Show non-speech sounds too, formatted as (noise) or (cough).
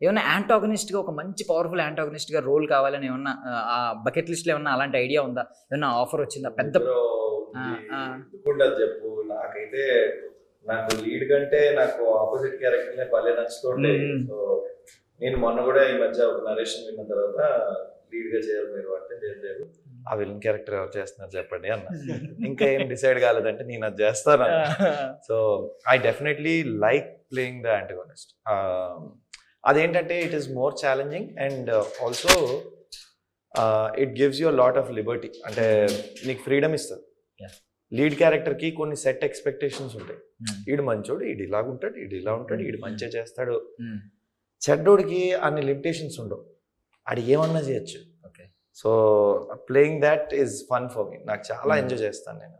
ఏమన్నా యాంటాగనిస్ట్గా ఒక మంచి పవర్ఫుల్ యాంటాగనిస్ట్గా రోల్ కావాలని ఏమన్నా ఆ బకెట్ లిస్ట్లో ఏమన్నా అలాంటి ఐడియా ఉందా? ఏమన్నా ఆఫర్ వచ్చిందా? పెద్ద చెప్పు. నాకైతే నాకు లీడ్ కంటే నాకు ఆపోజిట్ క్యారెక్టర్ భలే నచ్చుతుండే. మ్మ్. సో నేను మొన్న కూడా ఈ మధ్య ఒక నరేషన్ విన్న తర్వాత లీడ్గా చేయాలి మీరు అంటే లేదు లేదు. ఆ విలన్ క్యారెక్టర్ ఎవరు చేస్తున్నారు చెప్పండి అన్న. (laughs) ఇంకా ఏం డిసైడ్ కాలేదంటే నేను అది చేస్తాను so I definitely like playing the antagonist అదేంటంటే it is more challenging and also it gives you lot of liberty అంటే నీకు ఫ్రీడమ్ ఇస్తుంది. లీడ్ క్యారెక్టర్కి కొన్ని సెట్ ఎక్స్పెక్టేషన్స్ ఉంటాయి. ఈడు మంచోడు ఈడు ఇలాగ ఉంటాడు ఈడు ఇలా ఉంటాడు ఈడు మంచిగా చేస్తాడు. Mm. చెడ్డోడికి అన్ని లిమిటేషన్స్ ఉండవు. ఆడు ఏమన్నా చేయొచ్చు. Okay so playing that is fun for me నాకు చాలా. ఎంజాయ్ చేస్తాను నేను.